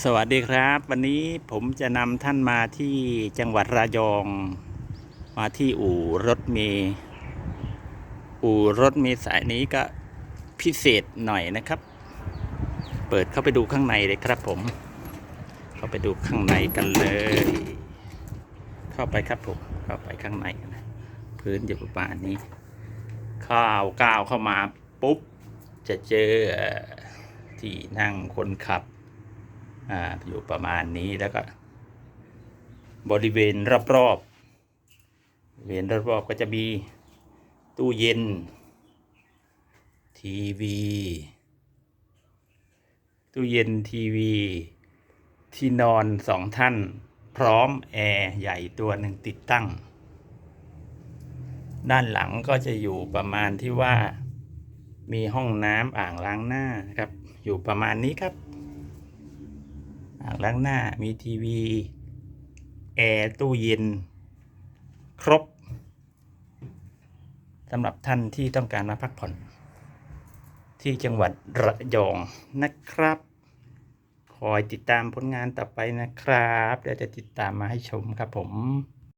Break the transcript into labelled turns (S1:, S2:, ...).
S1: สวัสดีครับ วันนี้ผมจะนำท่านมาที่จังหวัดระยอง มาที่อู่รถเมย์อู่รถเมย์สายนี้ก็พิเศษหน่อยนะครับ เปิดเข้าไปดูข้างในเลยครับผม เข้าไปดูข้างในกันเลย เข้าไปครับผมเข้าไปข้างในกันนะพื้นจะประมาณนี้ข้าวก้าวเข้ามาปุ๊บ จะเจอที่นั่งคนขับ อ่าอยู่ประมาณนี้แล้วก็ บริเวณรอบๆบริเวณรอบๆก็จะมีตู้เย็น ทีวี ตู้เย็นทีวี ที่นอนสองท่าน พร้อมแอร์ใหญ่ตัวหนึ่งติดตั้ง ด้านหลังก็จะอยู่ประมาณที่ว่ามีห้องน้ำอ่างล้างหน้านะครับ อยู่ประมาณนี้ครับ อ่างล้างหน้ามีทีวี แอร์ตู้เย็น ครบสำหรับท่านที่ต้องการมาพักผ่อน ที่จังหวัดระยองนะครับ คอยติดตามผลงานต่อไปนะครับ เดี๋ยวจะติดตามมาให้ชมครับผม